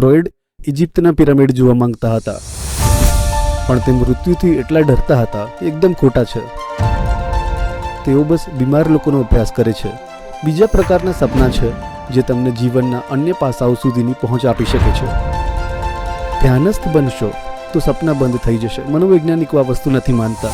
Freud ઇજિપ્તના pyramid જોવા માંગતા હતા. પણ તે મૃત્યુથી એટલા ડરતા હતા એકદમ ખોટા છે. તેઓ બસ બીમાર લોકોનો અભ્યાસ કરે છે. બીજા પ્રકારના સપના છે જે તમને જીવનના અન્ય પાસાઓ સુધીની પહોંચ આપી શકે છે. ધ્યાનસ્થ બનશો તો સપના બંધ થઈ જશે. મનોવૈજ્ઞાનિકો આ વસ્તુ નથી માનતા.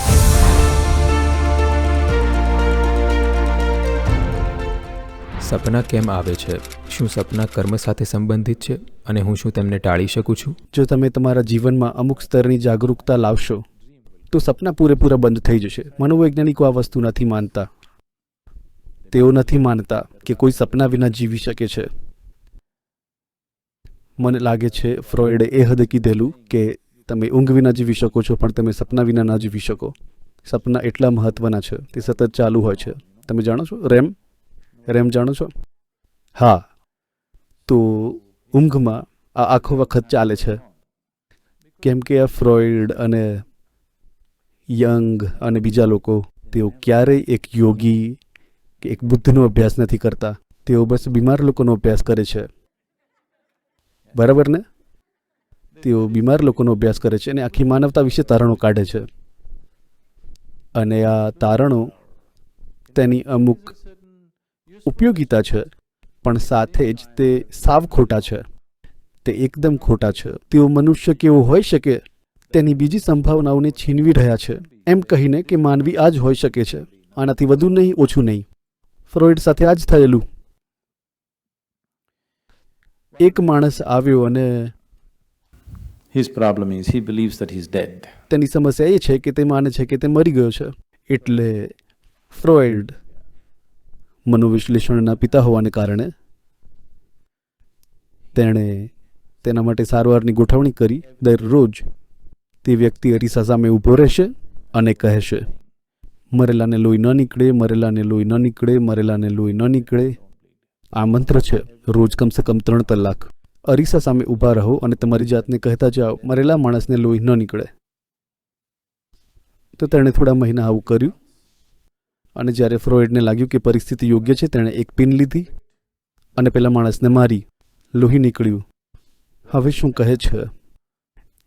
સપના કેમ આવે છે? શું સપના કર્મ સાથે સંબંધિત છે? અને હું શું તેમને ટાળી શકું છું? જો તમે તમારા જીવનમાં અમુક સ્તરની જાગરૂકતા લાવશો, તો સપના પૂરેપૂરા બંધ થઈ જશે. મનોવૈજ્ઞાનિકો આ વસ્તુ નથી માનતા. તેઓ નથી માનતા કે કોઈ સપના વિના જીવી શકે છે. મને લાગે છે ફ્રોઇડે એ હદે કીધેલું કે તમે ઊંઘ વિના જીવી શકો છો, પણ તમે સપના વિના ના જીવી શકો. સપના એટલા મહત્વના છે, તે સતત ચાલુ હોય છે. તમે જાણો છો? રેમ? રેમ જાણો છો? હા. તો ઊંઘમાં આ આખો વખત ચાલે છે. કેમ કે આ ફ્રોઇડ અને યંગ અને બીજા લોકો, તેઓ ક્યારેય એક યોગી કે એક બુદ્ધનો અભ્યાસ નથી કરતા. તેઓ બસ બીમાર લોકોનો અભ્યાસ કરે છે. બરાબર ને? તેઓ બીમાર લોકોનો અભ્યાસ કરે છે અને આખી માનવતા વિશે તારણો કાઢે છે. અને આ તારણો તેની અમુક ઉપયોગિતા છે. પણ સાથે જ તે સાવ ખોટા છે. તે એકદમ ખોટા છે. તેઓ મનુષ્ય કેવો હોઈ શકે? તેની બીજી સંભાવનાઓને છીનવી રહ્યા છે. એમ કહીને કે માનવી આ જ હોઈ શકે છે. આનાથી વધુ નહીં ઓછું નહીં. ફ્રોઇડ સાથે આ જ થયેલું. એક માણસ આવ્યો અને His problem is he believes that he's dead. તેની સમસ્યા એ છે કે તે માને છે કે તે મરી ગયો છે. એટલે ફ્રોઇડ મનોવિશ્લેષણના પિતા હોવાને કારણે તેણે તેના માટે સારવારની ગોઠવણી કરી. દરરોજ તે વ્યક્તિ અરીસા સામે ઊભો રહેશે અને કહેશે, મરેલાને લોહી ન નીકળે, મરેલાને લોહી ન નીકળે, મરેલાને લોહી ન નીકળે. આ મંત્ર છે, રોજ કમસે કમ ત્રણ કલાક. અરીસા સામે ઊભા રહો અને તમારી જાતને કહેતા જાઓ, મરેલા માણસને લોહી ન નીકળે. તો તેણે થોડા મહિના આવું કર્યું. અને જ્યારે ફ્રોઇડને લાગ્યું કે પરિસ્થિતિ યોગ્ય છે, તેણે એક પિન લીધી અને પેલા માણસને મારી. લોહી નીકળ્યું. હવે શું કહે છે?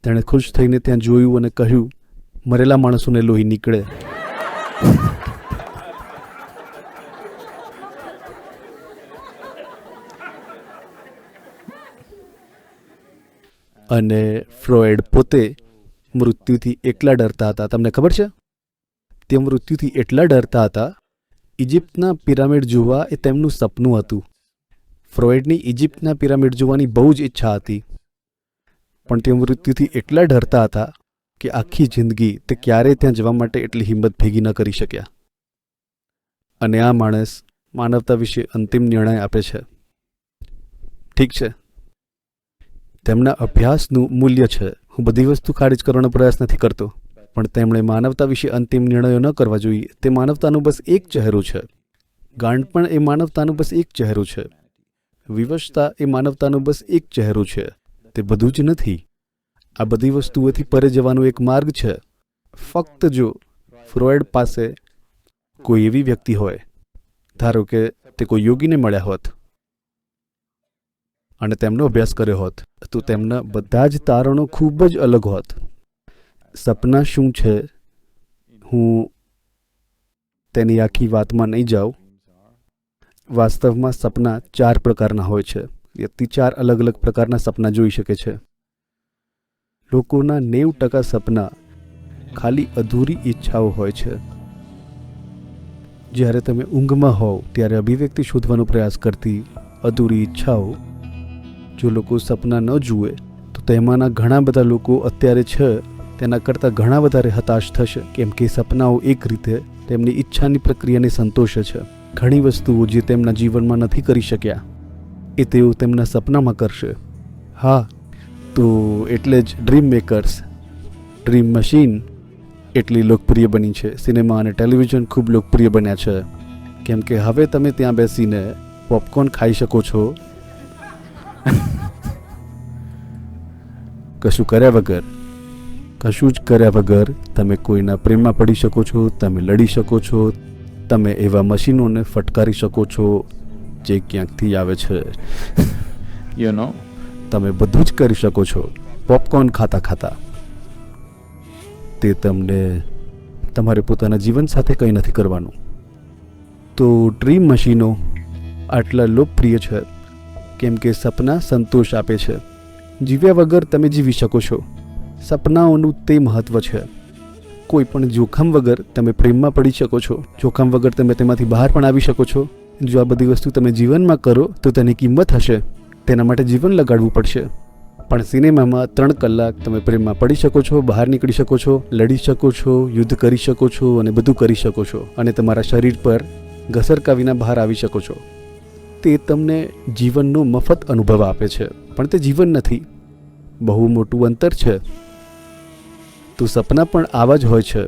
તેણે ખુશ થઈને ત્યાં જોયું અને કહ્યું, મરેલા માણસોને લોહી નીકળે. અને ફ્રોઇડ પોતે મૃત્યુથી એકલા ડરતા હતા. તમને ખબર છે? તે મૃત્યુથી એટલા ડરતા હતા ઇજિપ્તના પિરામિડ જોવા એ તેમનું સપનું હતું. ફ્રોઇડની ઇજિપ્તના પિરામિડ જોવાની બહુ જ ઈચ્છા હતી. પણ તે મૃત્યુથી એટલા ડરતા હતા કે આખી જિંદગી તે ક્યારેય ત્યાં જવા માટે એટલી હિંમત ભેગી ન કરી શક્યા. અને આ માણસ માનવતા વિશે અંતિમ નિર્ણય આપે છે. ઠીક છે. તેમના અભ્યાસનું મૂલ્ય છે. હું બધી વસ્તુ ખારિજ કરવાનો પ્રયાસ નથી કરતો. પણ તેમણે માનવતા વિશે અંતિમ નિર્ણયો ન કરવા જોઈએ. તે માનવતાનું બસ એક ચહેરો છે. ગાંડ પણ એ માનવતાનું બસ એક ચહેરો છે. વિવશતા એ માનવતાનું બસ એક ચહેરો છે. તે બધું જ નથી. આ બધી વસ્તુઓથી પરે જવાનો એક માર્ગ છે. ફક્ત જો ફ્રોઇડ પાસે કોઈ એવી વ્યક્તિ હોય, ધારો કે તે કોઈ યોગીને મળ્યા હોત અને તેમનો અભ્યાસ કર્યો હોત, તો તેમના બધા જ તારણો ખૂબ જ અલગ હોત. સપના શું છે? હું તેની આખી વાતમાં નહીં જાઉં. વાસ્તવમાં સપના ચાર પ્રકારના હોય છે. વ્યક્તિ ચાર અલગ અલગ પ્રકારના સપના જોઈ શકે છે. લોકોના નેવ ટકા સપના ખાલી અધૂરી ઈચ્છાઓ હોય છે. જ્યારે તમે ઊંઘમાં હોવ, ત્યારે અભિવ્યક્તિ શોધવાનો પ્રયાસ કરતી અધૂરી ઈચ્છાઓ, જો લોકો સપના ન જુએ, તો તેમાંના ઘણા બધા લોકો અત્યારે છે તેના કરતાં ઘણા વધારે હતાશ થશે, કેમ કે સપનાઓ એક રીતે તેમની ઈચ્છાની પ્રક્રિયાને સંતોષે છે. ઘણી વસ્તુઓ જે તેમના જીવનમાં નથી કરી શક્યા, એ તેઓ તેમના સપનામાં કરશે. હા, તો એટલે જ ડ્રીમ મેકર્સ ડ્રીમ મશીન એટલી લોકપ્રિય બની છે. સિનેમા અને ટેલિવિઝન ખૂબ લોકપ્રિય બન્યા છે. કેમ કે હવે તમે ત્યાં બેસીને પોપકોર્ન ખાઈ શકો છો. કશું કર્યા વગર. કશું જ કર્યા વગર તમે કોઈના પ્રેમમાં પડી શકો છો તમે લડી શકો છો તમે એવા મશીનોને ફટકારી શકો છો જે ક્યાંકથી આવે છે. યુ નો તમે બધું જ કરી શકો છો. પોપકોર્ન ખાતા ખાતા. તે તમને તમારે પોતાના જીવન સાથે કંઈ નથી કરવાનું. તો ડ્રીમ મશીનો આટલા લોકપ્રિય છે. કેમ કે સપના સંતોષ આપે છે. જીવ્યા વગર તમે જીવી શકો છો. સપનાઓનું તે મહત્ત્વ છે. કોઈ પણ જોખમ વગર તમે પ્રેમમાં પડી શકો છો. જોખમ વગર તમે તેમાંથી બહાર પણ આવી શકો છો. જો આ બધી વસ્તુ તમે જીવનમાં કરો, તો તેની કિંમત હશે. તેના માટે જીવન લગાડવું પડશે. પણ સિનેમામાં ત્રણ કલાક તમે પ્રેમમાં પડી શકો છો, બહાર નીકળી શકો છો, લડી શકો છો, યુદ્ધ કરી શકો છો અને બધું કરી શકો છો. અને તમારા શરીર પર ઘસરકા વિના બહાર આવી શકો છો. તે તમને જીવનનો મફત અનુભવ આપે છે. પણ તે જીવન નથી. બહુ મોટું અંતર છે. તો સપના પણ આવા જ હોય છે.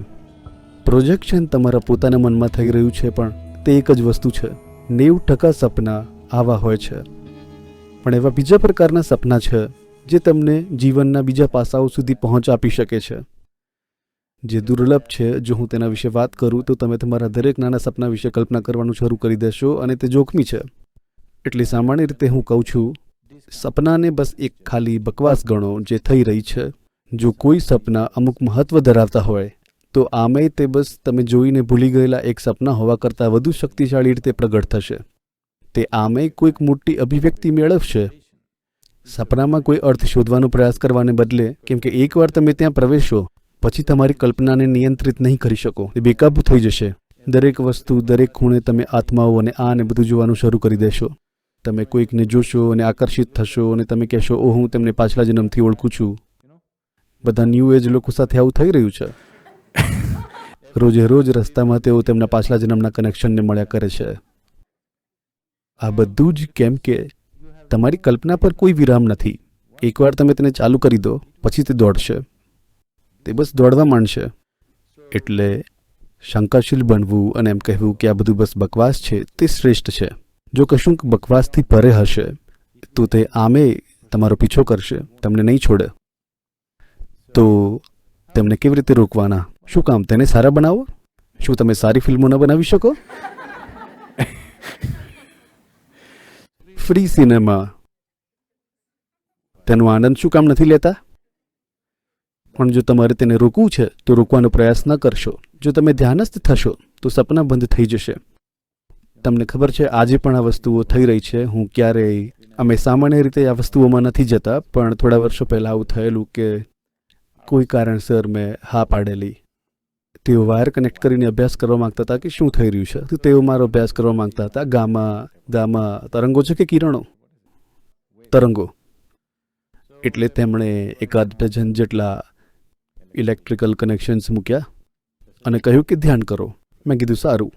પ્રોજેક્શન તમારા પોતાના મનમાં થઈ રહ્યું છે પણ તે એક જ વસ્તુ છે. નેવું ટકા સપના આવા હોય છે. પણ એવા બીજા પ્રકારના સપના છે જે તમને જીવનના બીજા પાસાઓ સુધી પહોંચ આપી શકે છે. જે દુર્લભ છે, જો હું તેના વિશે વાત કરું તો તમે તમારા દરેક નાના સપના વિશે કલ્પના કરવાનું શરૂ કરી દેશો અને તે જોખમી છે. એટલે સામાન્ય રીતે હું કહું છું, સપનાને બસ એક ખાલી બકવાસ ગણો જે થઈ રહી છે. જો કોઈ સપના અમુક મહત્વ ધરાવતા હોય, તો આમેય તે બસ તમે જોઈને ભૂલી ગયેલા એક સપના હોવા કરતાં વધુ શક્તિશાળી રીતે પ્રગટ થશે. તે આમેય કોઈક મોટી અભિવ્યક્તિ મેળવશે. સપનામાં કોઈ અર્થ શોધવાનો પ્રયાસ કરવાને બદલે, કેમ કે એકવાર તમે ત્યાં પ્રવેશો, પછી તમારી કલ્પનાને નિયંત્રિત નહીં કરી શકો. એ બેકાબૂ થઈ જશે. દરેક વસ્તુ, દરેક ખૂણે તમે આત્માઓ અને આ ને બધું જોવાનું શરૂ કરી દેશો. તમે કોઈકને જોશો અને આકર્ષિત થશો અને તમે કહેશો ઓ હું તેમને પાછલા જન્મથી ઓળખું છું. બધા ન્યૂ એજ લોકો સાથે આવું થઈ રહ્યું છે? રોજે રોજ રસ્તામાં તેઓ તેમના પાછલા જન્મના કનેક્શનને મળ્યા કરે છે. આ બધું જ કેમ કે તમારી કલ્પના પર કોઈ વિરામ નથી. એકવાર તમે તેને ચાલુ કરી દો, પછી તે દોડશે. તે બસ દોડવા માંડશે. એટલે શંકાશીલ બનવું અને એમ કહેવું કે આ બધું બસ બકવાસ છે, તે શ્રેષ્ઠ છે. જો કશુંક બકવાસથી પરે હશે, તો તે આમે તમારો પીછો કરશે, તમને નહીં છોડે. તો તેમને કેવી રીતે રોકવાના? શું કામ, તેને સારા બનાવો? શું તમે સારી ફિલ્મો ન બનાવી શકો? Free cinema. તેનો આનંદ શું કામ નથી લેતા? પણ જો તમારે તેને રોકવું છે, તો રોકવાનો પ્રયાસ ન કરશો. જો તમે ધ્યાનસ્થ થશો, તો સપના બંધ થઈ જશે. તમને ખબર છે, આજે પણ આ વસ્તુઓ થઈ રહી છે. હું ક્યારેય, અમે સામાન્ય રીતે આ વસ્તુઓમાં નથી જતા, પણ થોડા વર્ષો પહેલાં આવું થયેલું કે કોઈ કારણસર મેં હા પાડેલી. તેઓ વાયર કનેક્ટ કરીને અભ્યાસ કરવા માંગતા હતા કે શું થઈ રહ્યું છે? તેઓ મારો અભ્યાસ કરવા માંગતા હતા, ગામા ગામા, તરંગો છે કે કિરણો? તરંગો. એટલે તેમણે એકાદ ડઝન જેટલા ઇલેક્ટ્રિકલ કનેક્શન્સ મૂક્યા અને કહ્યું કે ધ્યાન કરો. મેં કીધું, સારું.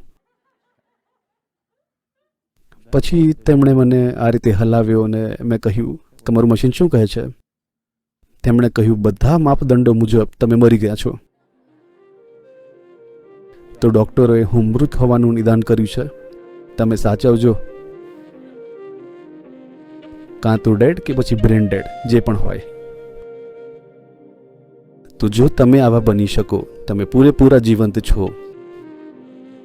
પછી તેમણે મને આ રીતે હલાવ્યો અને મેં કહ્યું, તમારું મશીન શું કહે છે? તેમણે કહ્યું, બધા માપદંડો મુજબ તમે મરી ગયા છો. તો ડૉક્ટરોએ, હું મૃત હોવાનું નિદાન કર્યું છે. તમે સાચવજો. કાં તો ડેડ કે પછી બ્રેન ડેડ, જે પણ હોય. તો જો તમે આવા બની શકો, તમે પૂરેપૂરા જીવંત છો,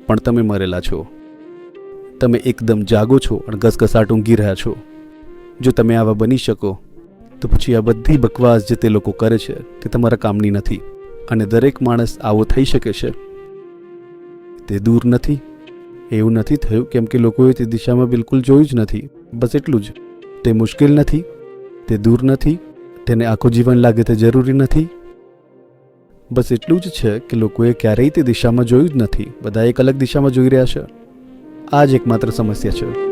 પણ તમે મરેલા છો. તમે એકદમ જાગો છો અને ઘસઘસાટ ઊંઘી રહ્યા છો. જો તમે આવા બની શકો તો પછી આ બધી બકવાસ જે તે લોકો કરે છે, તે તમારા કામની નથી અને દરેક માણસ આવો થઈ શકે છે. તે દૂર નથી. એવું નથી થયું કેમ કે લોકોએ તે દિશામાં બિલકુલ જોયું જ નથી. બસ એટલું જ. તે મુશ્કેલ નથી. તે દૂર નથી. તેને આખું જીવન લાગે તે જરૂરી નથી. બસ એટલું જ છે કે લોકોએ ક્યારેય તે દિશામાં જોયું જ નથી. બધા એક અલગ દિશામાં જોઈ રહ્યા છે. આ જ એકમાત્ર સમસ્યા છે.